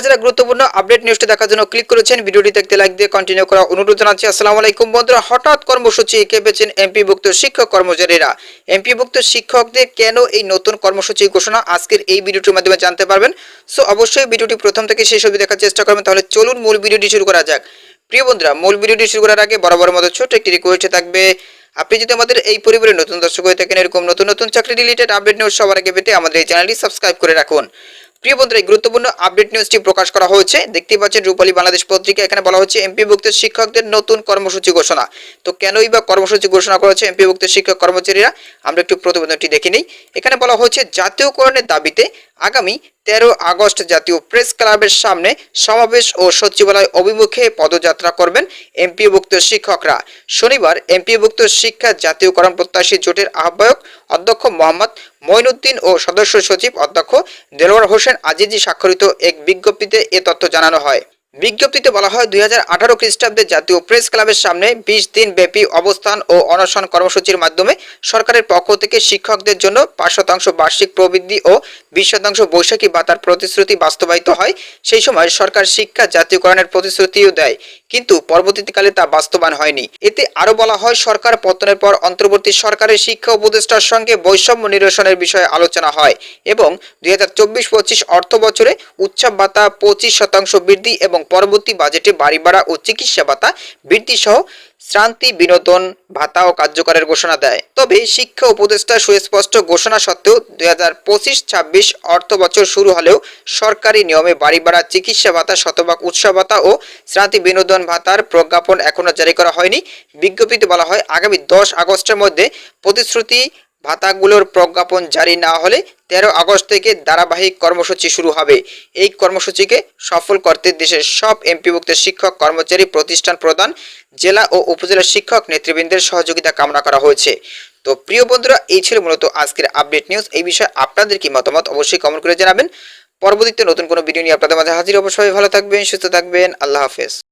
যারা গুরুত্বপূর্ণ আপডেট নিউজটি দেখার জন্য ক্লিক করেছেন ভিডিওটি দেখতে লাইক দিয়ে কন্টিনিউ করা অনুরোধ জানাচ্ছি। আসসালামু আলাইকুম বন্ধুরা, হঠাৎ কর্মসূচি কেঁপেছেন এমপিভুক্ত শিক্ষক কর্মচারীরা? এমপিভুক্ত শিক্ষকদের কেন এই নতুন কর্মসূচি ঘোষণা? আজকের এই ভিডিওটির মাধ্যমে জানতে পারবেন। সো অবশ্যই ভিডিওটি প্রথম থেকে শেষ অবধি দেখার চেষ্টা করবেন। তাহলে চলুন মূল ভিডিওটি শুরু করা যাক। প্রিয় বন্ধুরা, মূল ভিডিওটি শুরু করার আগে বরাবর মতো ছোট একটি রিকোয়েস্ট থাকবে। আপনি যদি আমাদের এই পরিবারের নতুন দর্শক হয়ে থাকেন, এরকম নতুন নতুন চাকরি রিলেটেড আপডেট নিউজ সবার আগে পেতে আমাদের এই চ্যানেলটি সাবস্ক্রাইব করে রাখুন। প্রিয় বন্ধুরা, এই গুরুত্বপূর্ণ আপডেট নিউজটি প্রকাশ করা হয়েছে। দেখতে পাচ্ছেন রূপালী বাংলাদেশ পত্রিকা, এখানে বলা হচ্ছে এমপিভুক্ত শিক্ষকদের নতুন কর্মসূচি ঘোষণা। তো কেনই বা কর্মসূচি ঘোষণা করা হচ্ছে এমপিভুক্ত শিক্ষক কর্মচারীরা? আমরা একটু প্রতিবেদনটি দেখে নিই। এখানে বলা হচ্ছে জাতীয়করণের দাবিতে আগামী তেরো আগস্ট জাতীয় প্রেস ক্লাবের সামনে সমাবেশ ও সচিবালয় অভিমুখে পদযাত্রা করবেন এমপিভুক্ত শিক্ষকরা। শনিবার এমপিভুক্ত শিক্ষা জাতীয়করণ প্রত্যাশী জোটের আহ্বায়ক অধ্যক্ষ মোহাম্মদ মঈনুদ্দিন ও সদস্য সচিব অধ্যক্ষ দেলোয়ার হোসেন আজিজি স্বাক্ষরিত এক বিজ্ঞপ্তিতে এ তথ্য জানানো হয়। বিজ্ঞপ্তিতে বলা হয়, দুই হাজার আঠারো খ্রিস্টাব্দে জাতীয় প্রেস ক্লাবের সামনে বিশ দিন ব্যাপী অবস্থান ও অনশন কর্মসূচির মাধ্যমে সরকারের পক্ষ থেকে শিক্ষকদের জন্য পাঁচ শতাংশ বার্ষিক প্রবৃদ্ধি ও বিশ শতাংশ বৈশাখী ভাতার প্রতিশ্রুতি বাস্তবায়িত হয়, সেই সময় সরকার শিক্ষা জাতীয়করণের প্রতিশ্রুতিও দেয়, কিন্তু পরবর্তীকালে তা বাস্তবায়ন হয়নি। এতে আরও বলা হয়, সরকার পতনের পর অন্তর্বর্তী সরকারের শিক্ষা উপদেষ্টার সঙ্গে বৈষম্য নিরসনের বিষয়ে আলোচনা হয় এবং দুই হাজার চব্বিশ পঁচিশ অর্থ বছরে উৎসব ভাতা পঁচিশ শতাংশ বৃদ্ধি এবং পরবর্তী বাজেটে বাড়ি ভাড়া ও চিকিৎসা ভাতা বৃদ্ধি সহ শ্রান্তি, বিনোদন, ভাতা ও কার্যকরের ঘোষণা দেয়। তবে শিক্ষা উপদেষ্টা সুস্পষ্ট ঘোষণা সত্ত্বেও দুই হাজার পঁচিশ ছাব্বিশ অর্থ বছর শুরু হলেও সরকারি নিয়মে বাড়ি ভাড়া, চিকিৎসা ভাতা, শতভাগ উৎসব ভাতা ও শ্রান্তি, বিনোদন ভাতার প্রজ্ঞাপন এখনও জারি করা হয়নি। বিজ্ঞপ্তিতে বলা হয়, আগামী দশ আগস্টের মধ্যে প্রতিশ্রুতি ভাতাগুলোর প্রজ্ঞাপন জারি না হলে তেরো আগস্ট থেকে ধারাবাহিক কর্মসূচি শুরু হবে। এই কর্মসূচিকে সফল করতে দেশের সব এমপিভুক্ত শিক্ষক কর্মচারী প্রতিষ্ঠান প্রদান, জেলা ও উপজেলা শিক্ষক নেতৃবৃন্দের সহযোগিতা কামনা করা হয়েছে। তো প্রিয় বন্ধুরা, এই ছিল মূলত আজকের আপডেট নিউজ। এই বিষয়ে আপনাদের কি মতামত অবশ্যই কমেন্ট করে জানাবেন। পরবর্তীতে নতুন কোনো ভিডিও নিয়ে আপনাদের মাঝে হাজির অবশ্যই ভালো থাকবেন, সুস্থ থাকবেন। আল্লাহ হাফেজ।